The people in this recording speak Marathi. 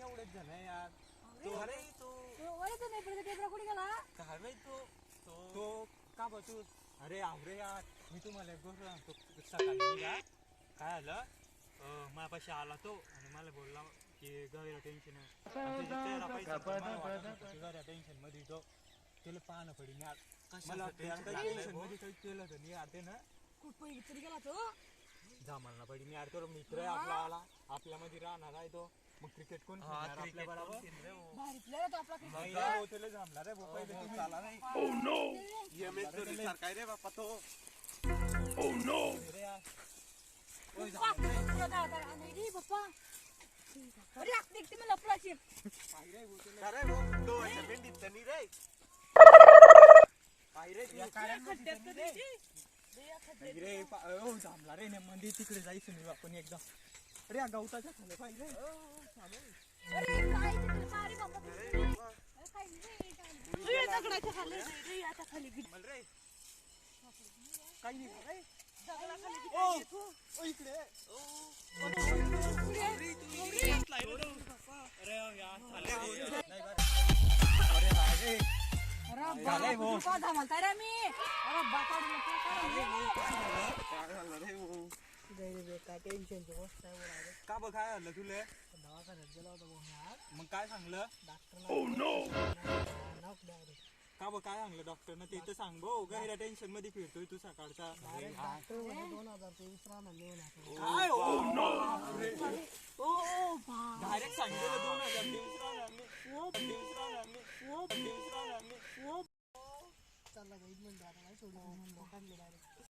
एवढेच जण आहे यार? का बा तू अरे आवरे यार मी तुम्हाला एक गोष्ट सांगतो. सकाळी काय आलं अं, माझ्यापाशी आला तो आणि मला बोलला की गैरा टेन्शन आहे. टेन्शनमध्ये तो. त्याला पाहणं पडेल. यार मला टेन्शनमध्ये काही केलं तर नाही यार ते ना. खूप पहिले तरी गेला तो? जामाला पडी. यार तो मित्र आहे आपला आला. आपल्यामध्ये राहणार आहे तो. मग क्रिकेट कोण खेळणार आपल्या बरोबर? हो, जमला रे पहिले तुम्ही चाला नाही. रे देखते मला लपलाची काय रे भाऊ? तो. नाही रे. ओ, ने मंदिर तिकडे जायचं नाही आपण एकदा अरे या गवताच्या खाली पाहिजे अरे काय काय? अरे काय काय. अरे काही नाही इकडे अरे यार चालले भाऊ. नाही बरं. अरे नाही रे बाप, भाऊ. तू का मी करा. काय झालं रे भाऊ? का बघ काय झालं तुले मग काय सांगलं? का बघ काय सांगलं डॉक्टरनं? ते तर सांग भाऊ गैरा टेन्शनमध्ये फिरतोय तू सकाळचा. काय हो. ओ बा डायरेक्ट सांगितलं दोन हजार तेवीस राहणार नाही. तेवीस राहणार नाही. तेवीस राहणार नाही.